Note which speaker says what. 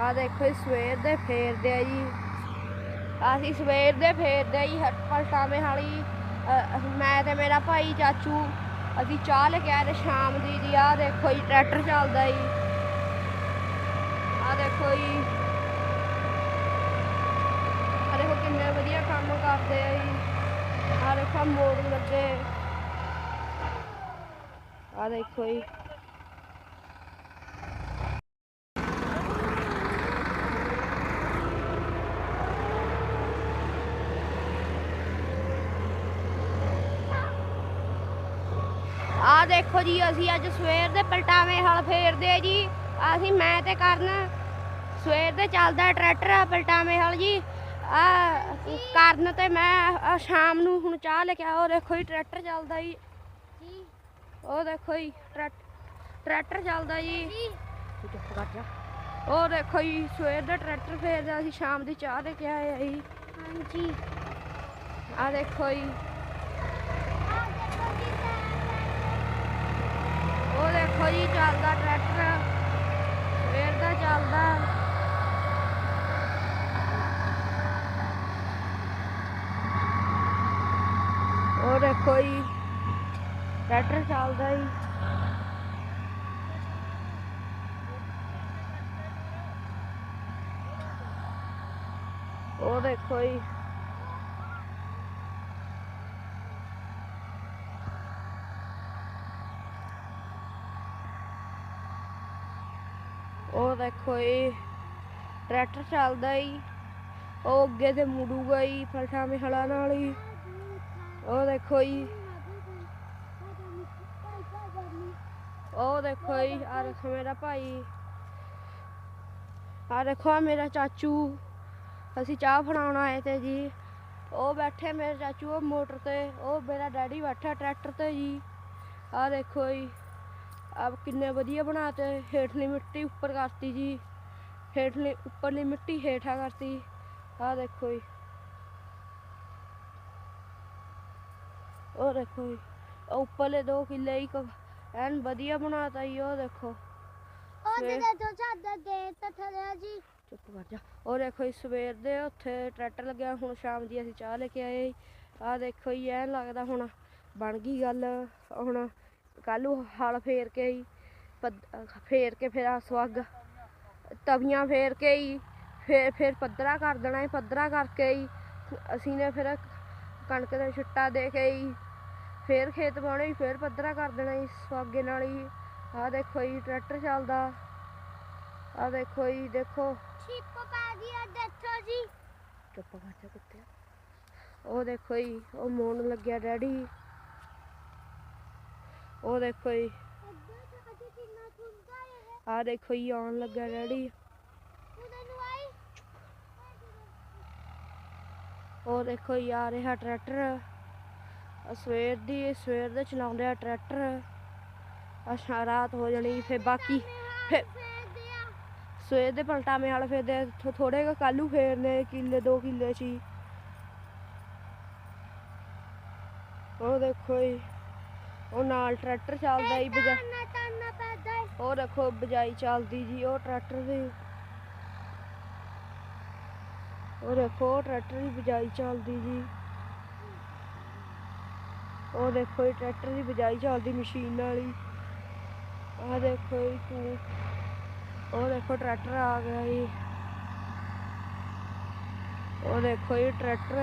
Speaker 1: ਆ ਦੇਖੋ ਜੀ, ਸਵੇਰ ਦੇ ਫੇਰਦੇ ਆ ਜੀ। ਅਸੀਂ ਸਵੇਰ ਦੇ ਫੇਰਦੇ ਆ ਜੀ ਪਲਟਾਵੇਂ ਵਾਲੀ ਮੈਂ ਤੇ ਮੇਰਾ ਭਾਈ ਚਾਚੂ, ਅਸੀਂ ਚਾਹ ਲੈ ਕੇ ਆਏ ਤੇ ਸ਼ਾਮ ਦੀ ਜੀ ਆ ਦੇਖੋ ਜੀ, ਟਰੈਕਟਰ ਚੱਲਦਾ ਜੀ। ਆ ਦੇਖੋ ਜੀ। ਆ ਦੇਖੋ ਕਿੰਨੇ ਵਧੀਆ ਕੰਮ ਕਰਦੇ ਆ ਜੀ। ਆ ਦੇਖੋ ਮੋੜ ਲੱਗੇ। ਆ ਦੇਖੋ ਜੀ। ਆ ਦੇਖੋ ਜੀ ਅਸੀਂ ਅੱਜ ਸਵੇਰ ਦੇ ਪਲਟਾਵੇਂ ਹਲ ਫੇਰਦੇ ਜੀ। ਅਸੀਂ ਮੈਂ ਤੇ ਕਰਨ ਸਵੇਰ ਦੇ ਚੱਲਦਾ ਟਰੈਕਟਰ ਆ ਪਲਟਾਵੇਂ ਹਲ ਜੀ। ਆ ਕਰਨ ਤੇ ਮੈਂ ਆਹ ਸ਼ਾਮ ਨੂੰ ਹੁਣ ਚਾਹ ਲੈ ਕੇ ਆ ਉਹ ਦੇਖੋ ਜੀ ਟਰੈਕਟਰ ਚੱਲਦਾ ਜੀ। ਉਹ ਦੇਖੋ ਜੀ ਟਰੈਕ- ਟਰੈਕਟਰ ਚੱਲਦਾ ਜੀ। ਤੂੰ ਚੁੱਪ ਕਰ ਜਾ। ਉਹ ਦੇਖੋ ਜੀ ਸਵੇਰ ਦਾ ਟਰੈਕਟਰ ਫੇਰਦਾ ਅਸੀਂ ਸ਼ਾਮ ਦੀ ਚਾਹ ਲੈ ਕੇ ਆਏ ਆ ਜੀ। ਹਾਂਜੀ। ਆ ਦੇਖੋ ਜੀ ਉਹ ਦੇਖੋ ਜੀ ਚੱਲਦਾ ਟਰੈਕਟਰ। ਸਵੇਰ ਦਾ ਚੱਲਦਾ। ਉਹ ਦੇਖੋ ਜੀ, ਟਰੈਕਟਰ ਚੱਲਦਾ ਜੀ। ਉਹ ਦੇਖੋ ਜੀ। ਉਹ ਦੇਖੋ ਇਹ ਟਰੈਕਟਰ ਚੱਲਦਾ ਈ ਉਹ ਅੱਗੇ ਤੇ ਮੁੜੂਗਾ ਈ ਫਲਟਾਵੇਂ ਹਲਾ ਨਾਲ ਹੀ। ਉਹ ਦੇਖੋ ਜੀ। ਉਹ ਦੇਖੋ ਜੀ ਆ ਦੇਖੋ ਮੇਰਾ ਭਾਈ। ਆ ਦੇਖੋ ਆਹ ਮੇਰਾ ਚਾਚੂ। ਅਸੀਂ ਚਾਹ ਫੜਾਉਣ ਆਏ ਤੇ ਜੀ। ਉਹ ਬੈਠੇ ਮੇਰੇ ਚਾਚੂ, ਉਹ ਮੋਟਰ ਤੇ। ਉਹ ਮੇਰਾ ਡੈਡੀ ਬੈਠਾ ਟਰੈਕਟਰ ਤੇ ਜੀ। ਆ ਦੇਖੋ ਜੀ। ਆਪ ਕਿੰਨੇ ਵਧੀਆ ਬਣਾਤੇ ਹੇਠਲੀ ਮਿੱਟੀ ਉੱਪਰ ਕਰਤੀ ਜੀ। ਹੇਠਲੀ ਉੱਪਰਲੀ ਮਿੱਟੀ ਹੇਠਾਂ ਕਰਤੀ। ਆ ਦੇਖੋ ਜੀ। ਉਹ ਦੇਖੋ ਜੀ। ਉੱਪਰਲੇ ਦੋ ਕਿੱਲੇ ਹੀ ਐਨ ਵਧੀਆ ਬਣਾਤਾ ਜੀ ਉਹ ਦੇਖੋ।
Speaker 2: ਉਹ
Speaker 1: ਸਵੇਰ-
Speaker 2: ਜਿਹੜੇ ਤੋਂ ਚਾਦਰ ਦੇ ਤਾਂ ਥਲੇ ਜੀ।
Speaker 1: ਚੁੱਪ ਕਰ ਜਾ। ਉਹ ਦੇਖੋ ਜੀ ਸਵੇਰ ਦੇ ਉੱਥੇ ਟਰੈਕਟਰ ਲੱਗਿਆ ਹੁਣ ਸ਼ਾਮ ਦੀ ਅਸੀਂ ਚਾਹ ਲੈ ਕੇ ਆਏ। ਆ ਦੇਖੋ ਜੀ ਐਨ ਲੱਗਦਾ ਹੁਣ ਬਣ ਗਈ ਗੱਲ। ਹੁਣ ਕੱਲ੍ਹ ਨੂੰ ਹਲ ਫੇਰ ਕੇ ਹੀ ਫੇਰ ਕੇ ਫਿਰ ਆ ਸਵੱਗ ਤਵੀਆਂ ਫੇਰ ਕੇ ਹੀ ਫੇਰ ਫਿਰ ਪੱਧਰਾ ਕਰ ਦੇਣਾ ਹੈ ਪੱਧਰਾ ਕਰਕੇ ਹੀ ਅਸੀਂ ਨੇ ਫਿਰ ਕਣਕ ਦਾ ਛਿੱਟਾ ਦੇ ਕੇ ਹੀ ਫੇਰ ਖੇਤ ਪਾਉਣੇ ਹੀ ਫੇਰ ਪੱਧਰਾ ਕਰ ਦੇਣਾ ਜੀ ਸਵਾਗੇ ਨਾਲ ਹੀ ਆ ਦੇਖੋ ਜੀ ਟਰੈਕਟਰ ਚੱਲਦਾ ਆ ਦੇਖੋ ਜੀ ਦੇਖੋ।
Speaker 2: ਛਿਪ ਪਾ ਦਿਆ ਦੇਖੋ ਜੀ।
Speaker 1: ਚੁੱਪ ਕਰ ਜਾ ਕੁੱਤੇ ਉਹ ਦੇਖੋ ਜੀ ਉਹ ਮੋਣ ਲੱਗਿਆ ਡੈਡੀ। ਉਹ ਦੇਖੋ ਜੀ।
Speaker 2: ਅੱਗੇ
Speaker 1: ਆ ਦੇਖੋ ਜੀ, ਆਉਣ ਲੱਗਾ ਡੈਡੀ ਉਹ ਦੇਖੋ ਜੀ, ਆ ਰਿਹਾ ਟਰੈਕਟਰ। ਸਵੇਰ ਦੀ, ਸਵੇਰ ਦੇ ਚਲਾਉਂਦੇ ਆ ਟਰੈਕਟਰ। ਅੱਛਾ ਰਾਤ ਹੋ ਜਾਣੀ ਫਿਰ ਬਾਕੀ ਫਿਰ ਸਵੇਰ ਦੇ ਪਲਟਾਵੇਂ ਵਾਲੇ ਫੇਰਦੇ ਥੋੜੇ ਕੁ ਕੱਲੂ ਫੇਰਨੇ, ਕਿੱਲੇ, ਦੋ ਕਿੱਲੇ ਸੀ ਉਹ ਦੇਖੋ ਜੀ ਉਹ ਨਾਲ ਟਰੈਕਟਰ ਚੱਲਦਾ ਹੀ ਬਜਾ
Speaker 2: ਹੈ
Speaker 1: ਉਹ ਦੇਖੋ ਬਜਾਈ ਚੱਲਦੀ ਜੀ ਉਹ ਟਰੈਕਟਰ ਦੀ ਉਹ ਦੇਖੋ ਟਰੈਕਟਰ ਦੀ ਬਜਾਈ ਚੱਲਦੀ ਜੀ। ਉਹ ਦੇਖੋ ਇਹ ਟਰੈਕਟਰ ਦੀ ਬਜਾਈ ਚੱਲਦੀ ਮਸ਼ੀਨ ਵਾਲੀ ਆਹ ਦੇਖੋ ਜੀ ਤੂੰ। ਉਹ ਦੇਖੋ ਟਰੈਕਟਰ ਆ ਗਿਆ ਜੀ। ਉਹ ਦੇਖੋ ਇਹ ਟਰੈਕਟਰ